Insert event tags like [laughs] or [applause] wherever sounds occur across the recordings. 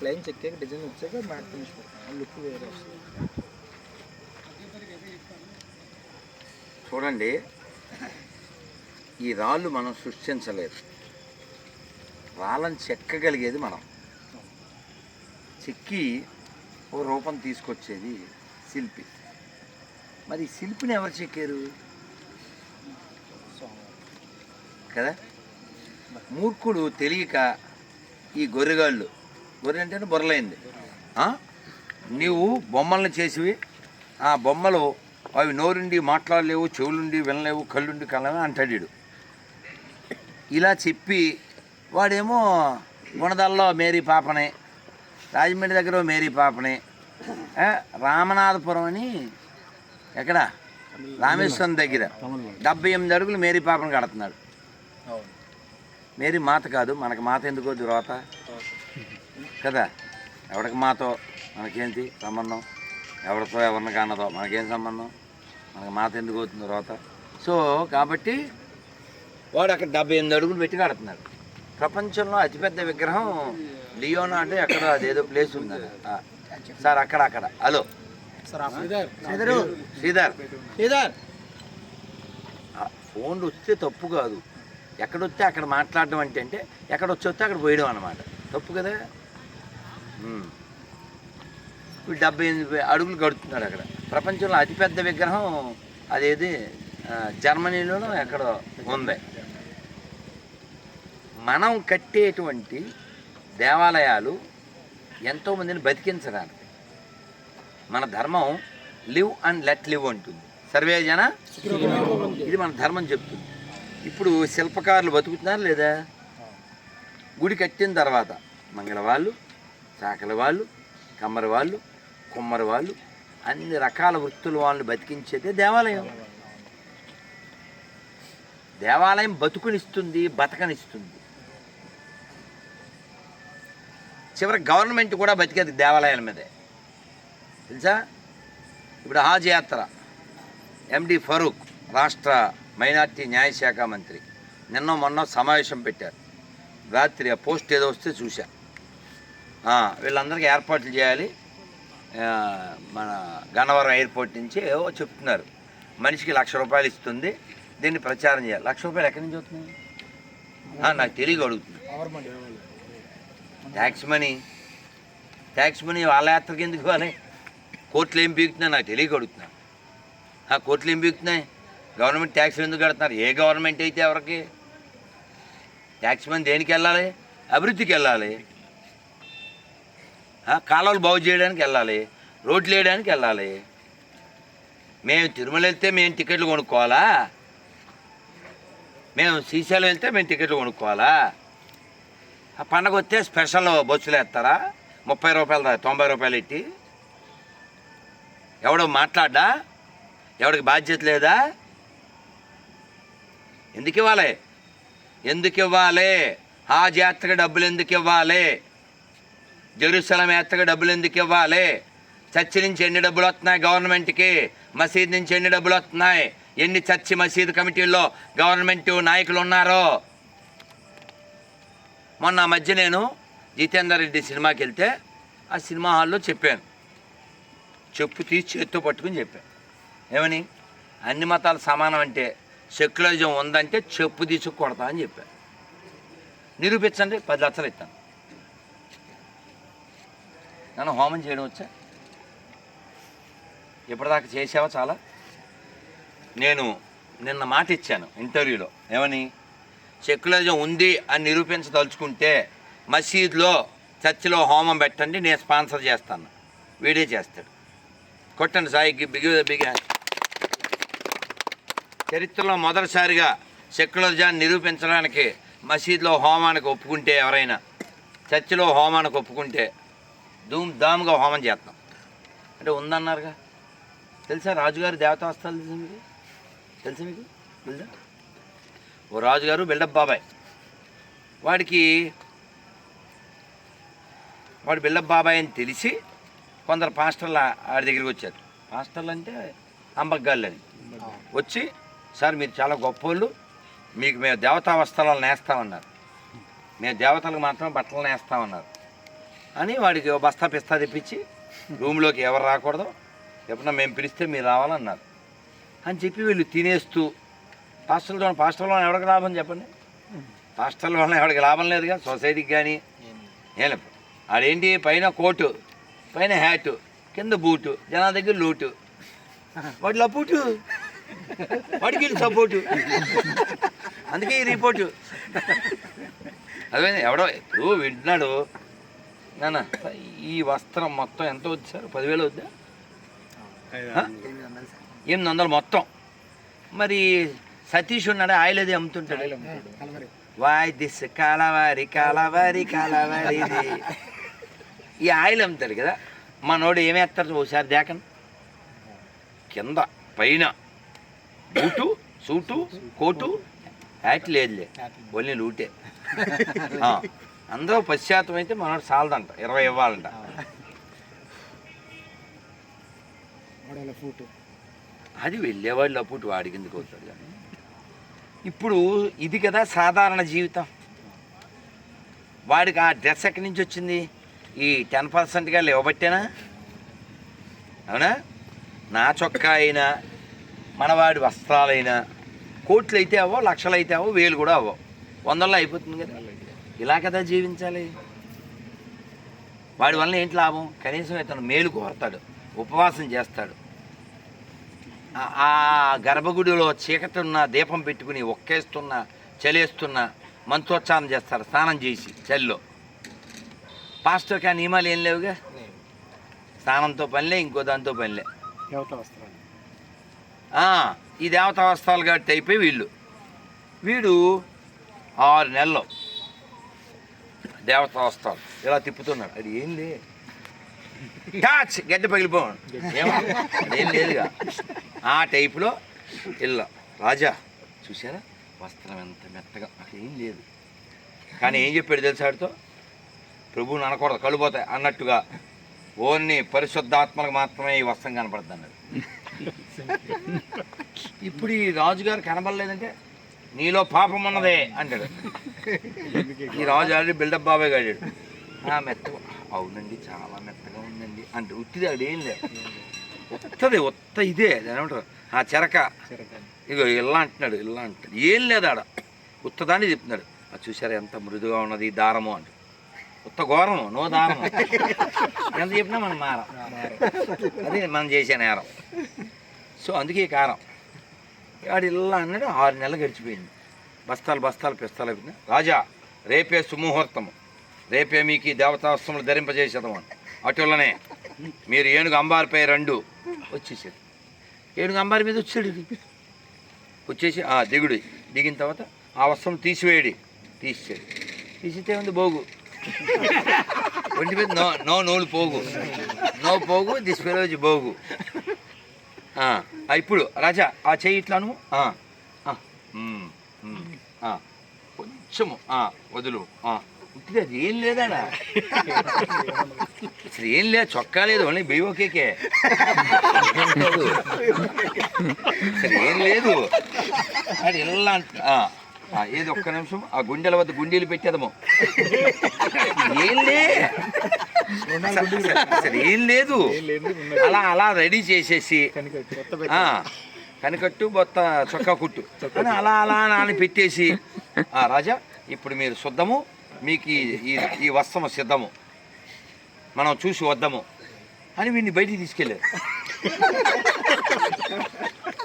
Plain చెక్కాక design వచ్చాక matte finish look వేరే వస్తుంది. చూడండి. ఈ రాళ్ళు మనం సృష్టించలేదు. రాళ్ళని చెక్కగలిగేది మనం. చెక్కి ఓ రూపం తీసుకొచ్చేది శిల్పి. మరి శిల్పిని ఎవరు చెక్కారు? కదా? మూర్ఖుడు తెలియక ఈ గొర్రెగాళ్ళు గొర్రె అంటే బొర్రలైంది? నీవు బొమ్మలను చేసివి ఆ బొమ్మలు అవి నోరుండి మాట్లాడలేవు చెవులుండి వినలేవు కళ్ళుండి కళ్ళని అంటాడు. ఇలా చెప్పి వాడేమో గుణదల్లో మేరీ పాపని రాజమండ్రి దగ్గర మేరీ పాపని రామనాథపురం అని ఎక్కడ? రామేశ్వరం దగ్గర. డెబ్బై ఎనిమిది అడుగులు మేరీ పాపను కడుతున్నాడు. మేరీ మాత కాదు మనకు మాత ఎందుకు రోత కదా? ఎవడికి మాతో మనకేంటి సంబంధం? ఎవరితో ఎవరిని కానదో మనకేం సంబంధం? మనకి మాత ఎందుకు అవుతుంది రోత సో కాబట్టి వాడు అక్కడ డెబ్బై ఎనిమిది అడుగులు పెట్టి కడుతున్నాడు. ప్రపంచంలో అతిపెద్ద విగ్రహం లియోనా అంటే ఎక్కడ అదేదో ప్లేస్ ఉంది సార్ అక్కడ అక్కడ. హలో. శ్రీధర్. శ్రీధర్. ఫోన్లు వస్తే తప్పు కాదు. ఎక్కడొస్తే అక్కడ మాట్లాడడం అంటే అంటే ఎక్కడ వచ్చి వస్తే అక్కడ పోయడం అనమాట తప్పు కదా? డెబ్బై ఎనిమిది అడుగులు గడుతున్నాడు అక్కడ. ప్రపంచంలో అతిపెద్ద విగ్రహం అదేది? జర్మనీలోనూ ఎక్కడో ఉంది. మనం కట్టేటువంటి దేవాలయాలు ఎంతోమందిని బతికించడానికి. మన ధర్మం లివ్ అండ్ లెట్ లివ్ అంటుంది. సర్వే జన? ఇది మన ధర్మం చెప్తుంది. ఇప్పుడు శిల్పకారులు బతుకుతున్నారు లేదా? గుడి కట్టిన తర్వాత మంగళ వాళ్ళు చాకలి వాళ్ళు కమ్మరి వాళ్ళు కుమ్మరి వాళ్ళు అన్ని రకాల వృత్తుల వాళ్ళని బతికించేదే దేవాలయం. దేవాలయం బతుకునిస్తుంది బతకనిస్తుంది. చివరి గవర్నమెంట్ కూడా బతికేది దేవాలయాల మీదే. తెలుసా? ఇప్పుడు హాజ్ యాత్ర. ఎండి ఫరూక్ రాష్ట్ర మైనార్టీ న్యాయశాఖ మంత్రి నిన్న మొన్న సమావేశం పెట్టారు. రాత్రి ఆ పోస్ట్ ఏదో వస్తే చూశారు. వీళ్ళందరికీ ఏర్పాట్లు చేయాలి. మన గన్నవరం ఎయిర్పోర్ట్ నుంచి ఏవో చెప్తున్నారు. మనిషికి లక్ష రూపాయలు ఇస్తుంది. దీన్ని ప్రచారం చేయాలి. లక్ష రూపాయలు ఎక్కడి నుంచి వస్తుంది ఆ, నాకు తెలియక అడుగుతుంది ట్యాక్స్ మనీ ట్యాక్స్ మనీ వాళ్ళ యాత్రకి ఎందుకు ఇవ్వాలి కోర్టులు ఏం పీకుతున్నాయి? నాకు తెలియక అడుగుతున్నా. ఆ కోర్టులు ఏం పీకుతున్నాయి? గవర్నమెంట్ ట్యాక్స్లు ఎందుకు కడుతున్నారు? ఏ గవర్నమెంట్ అయితే ఎవరికి? ట్యాక్స్ మనీ దేనికి వెళ్ళాలి? అభివృద్ధికి వెళ్ళాలి. కాలువలు బాగు చేయడానికి వెళ్ళాలి. రోడ్లు వేయడానికి వెళ్ళాలి. మేము తిరుమల వెళ్తే మేము టికెట్లు కొనుక్కోవాలా? మేము శ్రీశైలం వెళ్తే మేము టికెట్లు కొనుక్కోవాలా? ఆ పండగ వస్తే స్పెషల్ బస్సులు వేస్తారా? ముప్పై రూపాయలు తొంభై రూపాయలు ఎట్టి? ఎవడో మాట్లాడ్డా? ఎవడికి బాధ్యత లేదా? ఎందుకు ఇవ్వాలి? ఎందుకు ఇవ్వాలి? ఆ జాతరకి డబ్బులు ఎందుకు ఇవ్వాలి? జెరూసలం ఎత్తగా డబ్బులు ఎందుకు ఇవ్వాలి? చర్చి నుంచి ఎన్ని డబ్బులు వస్తున్నాయి గవర్నమెంట్కి? మసీద్ నుంచి ఎన్ని డబ్బులు వస్తున్నాయి? ఎన్ని చర్చి మసీదు కమిటీల్లో గవర్నమెంట్ నాయకులు ఉన్నారో? మొన్న మధ్య నేను జితేందర్ రెడ్డి సినిమాకి వెళ్తే ఆ సినిమా హాల్లో చెప్పాను. చెప్పు తీసి చేత్తో పట్టుకుని చెప్పాను ఏమని? అన్ని మతాలు సమానం అంటే సెక్యులరిజం ఉందంటే చెప్పు తీసుకు కొడతా అని చెప్పాను నిరూపించండి పది లక్షలు ఇస్తాను. నన్ను హోమం చేయడం వచ్చా? ఇప్పటిదాకా చేసావా చాలా? నేను నిన్న మాట ఇచ్చాను ఇంటర్వ్యూలో. ఏమని? సెక్యులరిజం ఉంది అని నిరూపించదలుచుకుంటే మసీద్లో చర్చిలో హోమం పెట్టండి నేను స్పాన్సర్ చేస్తాను. వీడే చేస్తాడు. కొట్టండి సాయికి బిగి బిగి చరిత్రలో మొదటిసారిగా సెక్యులరిజాన్ని నిరూపించడానికి మసీద్లో హోమానికి ఒప్పుకుంటే ఎవరైనా చర్చిలో హోమానికి ఒప్పుకుంటే ధూమ్ ధామ్గా హోమం చేస్తాం. అంటే ఉందన్నారుగా. తెలుసా రాజుగారి దేవతాస్తాలు తెలుసా మీకు? తెలుసా మీకు? తెలుసా? ఓ రాజుగారు బిల్డప్ బాబాయ్. వాడికి వాడు బిల్డప్ బాబాయ్ అని తెలిసి కొందరు పాస్టర్లు ఆడి దగ్గరికి వచ్చారు. పాస్టర్లు అంటే అంబగ్గాళ్ళు అని. వచ్చి సార్ మీరు చాలా గొప్పోళ్ళు. మీకు మేము దేవతా వస్త్రాలు నేస్తామన్నారు. మేము దేవతలకు మాత్రం బట్టలు నేస్తామన్నారు. అని వాడికి బస్తా పిస్తా తెప్పించి రూమ్లోకి ఎవరు రాకూడదు. ఎప్పుడన్నా మేము పిలిస్తే మీరు రావాలన్నారు. అని చెప్పి వీళ్ళు తినేస్తూ పాస్టర్లో పాస్టర్లో ఎవరికి లాభం చెప్పండి? పాస్టర్ల వల్ల ఎవరికి లాభం లేదుగా సొసైటీకి కానీ ఏం లేదు. ఆడేంటి? పైన కోటు పైన హ్యాటు కింద బూటు జనాల దగ్గర లూటు. వాటి లపూటు వాడికి సపోర్టు. అందుకే ఈ రిపోర్టు. అదే ఎవడో ఇప్పుడు వింటున్నాడు నాన్న ఈ వస్త్రం మొత్తం ఎంత వద్దు సార్? పదివేలు వద్దా ఆ? ఎనిమిది వందలు మొత్తం. మరి సతీష్ ఉన్నాడు ఆయిల్ అది అమ్ముతుంటాడు. వాయ్ దిస్ కాలవారి కాలవారి కాలవారి ఈ ఆయిల్ అమ్ముతాడు కదా మనోడు ఏమేస్తారు ఒకసారి దేకండి కింద పైన. Boot suit coat. హ్యాట్ లేదులే. ఓన్లీ లూటే. [laughs] అందరూ పశ్చాత్తం అయితే మనోడు చాలదంట ఇరవై ఇవ్వాలంట. అది వెళ్ళేవాళ్ళు అప్పుడు వాడికి ఎందుకు అవుతాడు కానీ. ఇప్పుడు ఇది కదా సాధారణ జీవితం. వాడికి ఆ డ్రెస్ ఎక్కడి నుంచి వచ్చింది? ఈ టెన్ పర్సెంట్గా లేవబట్టేనా? అవునా? నా చొక్కా అయినా మనవాడి వస్త్రాలైనా కోట్లు అయితే అవ్వో లక్షలు అయితే అవ్వో వేలు కూడా అవ్వో వందల్లో అయిపోతుంది కదా. ఇలా కదా జీవించాలి? వాడి వల్ల ఏంటి లాభం? కనీసం ఇతను మేలు కోరతాడు ఉపవాసం చేస్తాడు. ఆ- గర్భగుడిలో చీకటి ఉన్న దీపం పెట్టుకుని ఒక్కేస్తున్న చలేస్తున్న మంత్రోచ్చారం చేస్తాడు స్నానం చేసి చలిలో. పాస్టర్ కానీ నియమాలు ఏం లేవుగా? స్నానంతో పనిలే ఇంకో దాంతో పనిలే. దేవత ఈ దేవతా వస్త్రాలు కాబట్టి అయిపోయి వీళ్ళు. వీడు ఆరు నెలలు. దేవతా వస్త్రాలు ఇలా తిప్పుతున్నాడు అది ఏం లే టాచ్ గడ్డ పగిలిపో. ఏమో అదేం లేదుగా. ఆ టైపులో ఇల్ల రాజా చూసారా వస్త్రం ఎంత మెత్తగా. అక్కడ ఏం లేదు. కానీ ఏం చెప్పాడు తెలుసా ఆడితో? ప్రభువుని అనకూడదు. కళ్ళు పోతాయి అన్నట్టుగా. ఓన్ని పరిశుద్ధాత్మలకు మాత్రమే ఈ వస్త్రం కనపడుతుంది అన్నాడు. [laughs] ఇప్పుడు ఈ రాజుగారు కనబడలేదంటే? నీలో పాపం ఉన్నదే అంటాడు. ఈ రాజు ఆల్రెడీ బిల్డప్ బాబాయ్ గాడాడు ఆ మెత్తగా. అవునండి చాలా మెత్తగా ఉందండి. అంటే ఉట్టిది అది ఏం లేదు. ఉత్తది ఉత్త ఇదే. ఏమంటారు? ఆ చెరక. ఇగో ఇలా అంటున్నాడు ఇలా అంటున్నాడు. ఏం లేదు ఆడ. ఉత్తదాన్ని చెప్తున్నాడు. అది చూసారా ఎంత మృదుగా ఉన్నది ఈ దారము? అంట ఉత్త ఘోరము నో దారము. ఎంత చెప్పినా మనం మారం. అది మనం చేసే నేరం. సో అందుకే కారం. వాడు ఇలా అన్నాడు ఆరు నెలలు గడిచిపోయింది. బస్తాలు బస్తాలు పిస్తాలు అయిపోయింది రాజా రేపే సుముహూర్తము. రేపే మీకు ఈ దేవతాస్త్రములు ధరింపజేసేదము అటులనే మీరు ఏనుగు అంబారిపై రెండు. వచ్చేసాడు. ఏనుగు అంబారి మీద వచ్చాడు ఇది. వచ్చేసి ఆ దిగుడు. దిగిన తర్వాత ఆ వస్త్రం తీసివేయడి. తీసేడు తీసితే ఉంది బోగు ఒంటి మీద నో నో నోలు పోగు. నో పోగు దిస్ ఫెలోజ్ బోగు ఇప్పుడు రాజా ఆ చెయ్యి ఇట్లాను. కొంచెము వదులు. ఉట్టిది అది ఏం లేదాడా? అసలు ఏం లేదు చొక్కా లేదు ఓన్లీ బీఓకేకే అసలు ఏం లేదు. అది ఇలా ఏది ఒక్క నిమిషం ఆ గుండెల వద్ద గుండీలు పెట్టేదము. ఏం లే. అసలు- ఏం లేదు. అలా అలా రెడీ చేసేసి కనికట్టు బొత్త చొక్కా కుట్టు. అని అలా అలా అని పెట్టేసి ఆ రాజా ఇప్పుడు మీరు శుద్ధము మీకు ఈ- ఈ ఈ వస్త్రము సిద్ధము. మనం చూసి వద్దాము. అని వీడిని బయటికి తీసుకెళ్ళారు.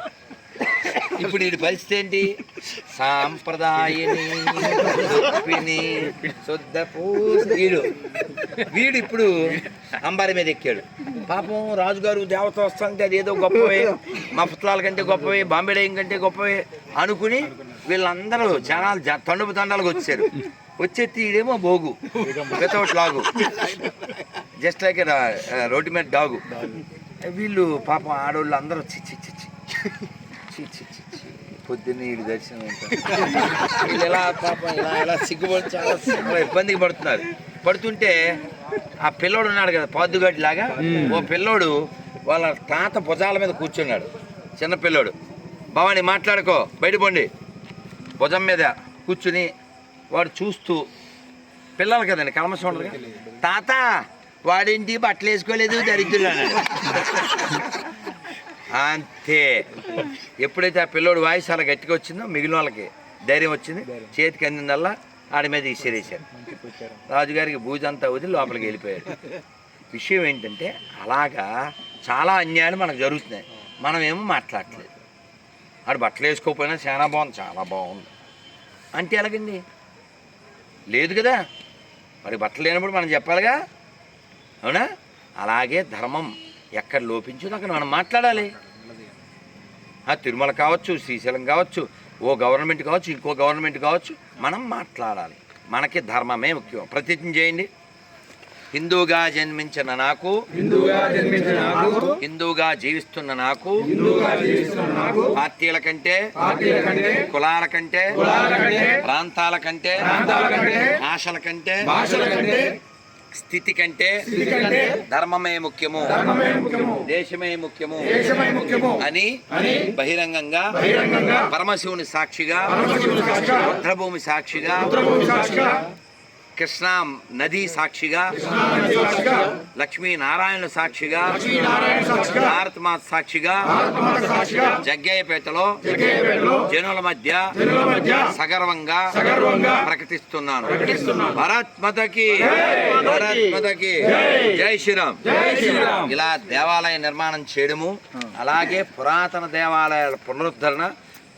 [laughs] ఇప్పుడు వీడి పరిస్థితి ఏంటి? సాంప్రదాయని శుద్ధ వీడు వీడు ఇప్పుడు అంబారి మీద ఎక్కాడు. పాపం రాజుగారు దేవత వస్తానంటే అది ఏదో గొప్పవే మఫ్తలాల కంటే గొప్పవే బాంబేడేయం కంటే గొప్పవే అనుకుని వీళ్ళందరూ జనాలు తండుపు తండాలకు వచ్చారు. వచ్చేది ఇదేమో బోగు వితౌట్ లాగు. జస్ట్ లైక్ రోడ్డు మీద డాగు. వీళ్ళు పాపం ఆడవాళ్ళు అందరూ చిచ్చి చిచ్చి చిచ్చి పొద్దున్నే వీళ్ళు దర్శనం వీళ్ళు [laughs] ఎలా పాపం ఇలా ఇలా సిగ్గుపడి చాలా చాలా ఇబ్బందికి పడుతున్నారు. పడుతుంటే ఆ పిల్లోడు ఉన్నాడు కదా పాదుగడ్డి లాగా. ఓ పిల్లోడు వాళ్ళ తాత భుజాల మీద కూర్చున్నాడు. చిన్న పిల్లోడు. భవాని మాట్లాడుకో బయట పోండి. భుజం మీద కూర్చుని వాడు చూస్తూ పిల్లలు కదండి కలమసం ఉండదు. తాత వాడేంటి బట్టలు వేసుకోలేదు దరిద్రులు అన్నాడు. అంతే. ఎప్పుడైతే ఆ పిల్లోడు వాయిస్ అలా గట్టిగా వచ్చిందో మిగిలిన వాళ్ళకి ధైర్యం వచ్చింది. చేతికి అందిందల్లా ఆడి మీద ఇసిరేశారు. రాజుగారికి బూజంతా వదిలి లోపలికి వెళ్ళిపోయాడు. విషయం ఏంటంటే అలాగా చాలా అన్యాయాలు మనకు జరుగుతున్నాయి. మనం ఏమో మాట్లాడట్లేదు. ఆడు బట్టలు వేసుకోకపోయినా చాలా బాగుంది చాలా బాగుంది. అంటే ఎలాగండి? లేదు కదా. మరి బట్టలు లేనప్పుడు మనం చెప్పాలిగా? అవునా? అలాగే ధర్మం. ఎక్కడ లోపించిందో అక్కడ మనం మాట్లాడాలి? ఆ తిరుమల కావచ్చు శ్రీశైలం కావచ్చు ఓ గవర్నమెంట్ కావచ్చు ఇంకో గవర్నమెంట్ కావచ్చు మనం మాట్లాడాలి. మనకి ధర్మమే ముఖ్యం. ప్రతిజ్ఞ చేయండి. హిందూగా జన్మించిన నాకు హిందువుగా జన్మించిన నాకు హిందూగా జీవిస్తున్న నాకు జీవిస్తున్న నాకు పార్టీల కంటే పార్టీల కంటే కులాల కంటే కులాల కంటే ప్రాంతాల కంటే ప్రాంతాల కంటే భాషల కంటే భాషల కంటే స్థితి కంటే ధర్మమే ముఖ్యము. దేశమే ముఖ్యము. అని బహిరంగంగా బహిరంగంగా పరమశివుని సాక్షిగా రుద్రభూమి సాక్షిగా కృష్ణా నది సాక్షిగా లక్ష్మీ నారాయణ సాక్షిగా లక్ష్మీనారాయణ సాక్షిగా మాత సాక్షిగా భారతమాత సాక్షిగా జగ్గయ్యపేటలో జనుల మధ్య మధ్య సగర్వంగా సగర్వంగా ప్రకటిస్తున్నాను భరత్మతకి భరత్మతకి మతకి శ్రీరామ్ జై శ్రీరామ్. ఇలా దేవాలయ నిర్మాణం చేయడము అలాగే పురాతన దేవాలయాల పునరుద్ధరణ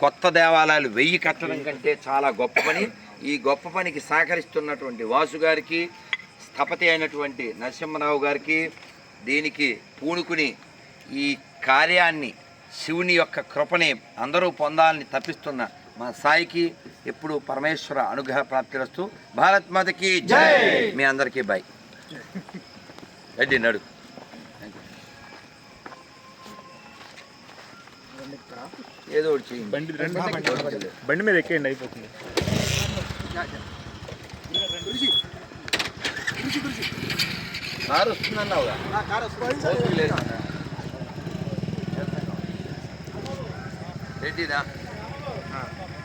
కొత్త దేవాలయాలు వెయ్యి కట్టడం కంటే చాలా గొప్ప పని. ఈ గొప్ప పనికి సహకరిస్తున్నటువంటి వాసు గారికి స్థపతి అయినటువంటి నరసింహరావు గారికి దీనికి పూనుకుని ఈ కార్యాన్ని శివుని యొక్క కృపని అందరూ పొందాలని తప్పిస్తున్న మా సాయికి ఎప్పుడు పరమేశ్వర అనుగ్రహ ప్రాప్తిరస్తూ భారత్ మాతకి జై! మీ అందరికీ బాయ్ రెడ్డి నడు. ఏదో ఒకటి చేయండి. బండి రండి బండి మీద ఎక్కేయండి అయిపోతుంది. కారు వస్తుందన్నావుగా ఓపిక లేదు. రెడ్డినా